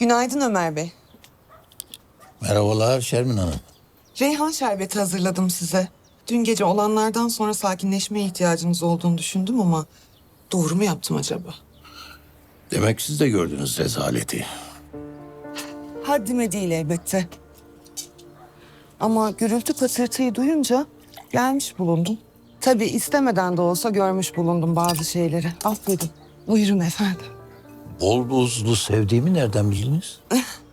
Günaydın Ömer Bey. Merhabalar Şermin Hanım. Reyhan şerbeti hazırladım size. Dün gece olanlardan sonra sakinleşmeye ihtiyacınız olduğunu düşündüm ama doğru mu yaptım acaba? Demek siz de gördünüz rezaleti. Haddime değil elbette. Ama gürültü patırtıyı duyunca gelmiş bulundum. Tabii istemeden de olsa görmüş bulundum bazı şeyleri. Affedin. Buyurun efendim. Bol buzlu sevdiğimi nereden bildiniz?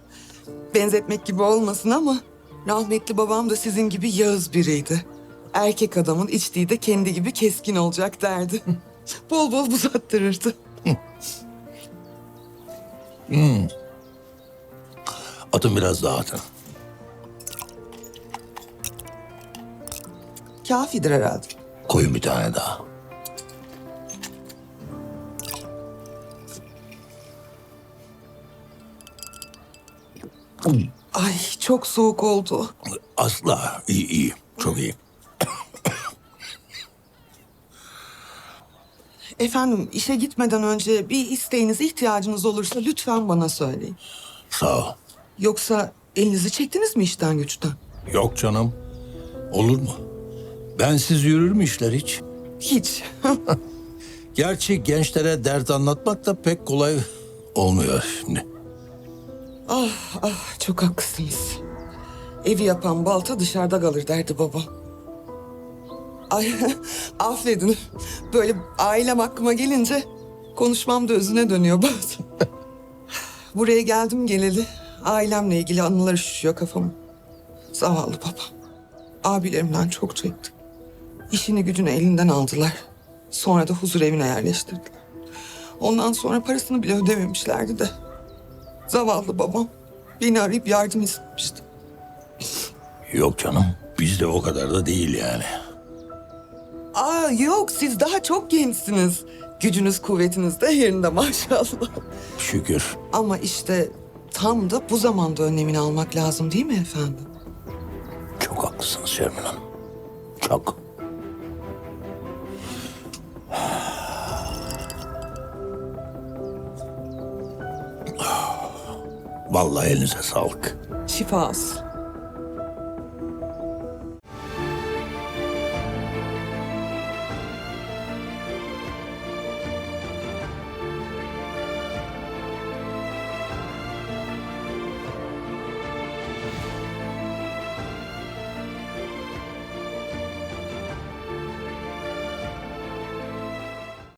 Benzetmek gibi olmasın ama rahmetli babam da sizin gibi yağız biriydi. Erkek adamın içtiği de kendi gibi keskin olacak derdi. bol bol buz attırırdı. Atın biraz daha atın. Kafidir herhalde. Koyun bir tane daha. Ay çok soğuk oldu. Asla. iyi iyi. Çok iyi. Efendim işe gitmeden önce bir isteğiniz, ihtiyacınız olursa lütfen bana söyleyin. Sağ ol. Yoksa elinizi çektiniz mi işten güçten? Yok canım. Olur mu? Bensiz yürür mü işler hiç? Hiç. Gerçi gençlere dert anlatmak da pek kolay olmuyor şimdi. Ah ah çok haklısınız. Evi yapan balta dışarıda kalır derdi babam. Ay affedin. Böyle ailem aklıma gelince konuşmam da özüne dönüyor bazen. Buraya geldim geleli ailemle ilgili anılar üşüşüyor kafama. Zavallı babam. Abilerimden çok çekti. İşini gücünü elinden aldılar. Sonra da huzur evine yerleştirdiler. Ondan sonra parasını bile ödememişlerdi de. Zavallı babam beni arayıp yardım istemişti. Yok canım. Bizde o kadar da değil yani. Aa yok siz daha çok gençsiniz. Gücünüz kuvvetiniz de yerinde maşallah. Şükür. Ama işte tam da bu zamanda önlemini almak lazım değil mi efendim? Çok haklısınız Şermin Hanım. Çok. Vallahi elinize sağlık. Şifa olsun.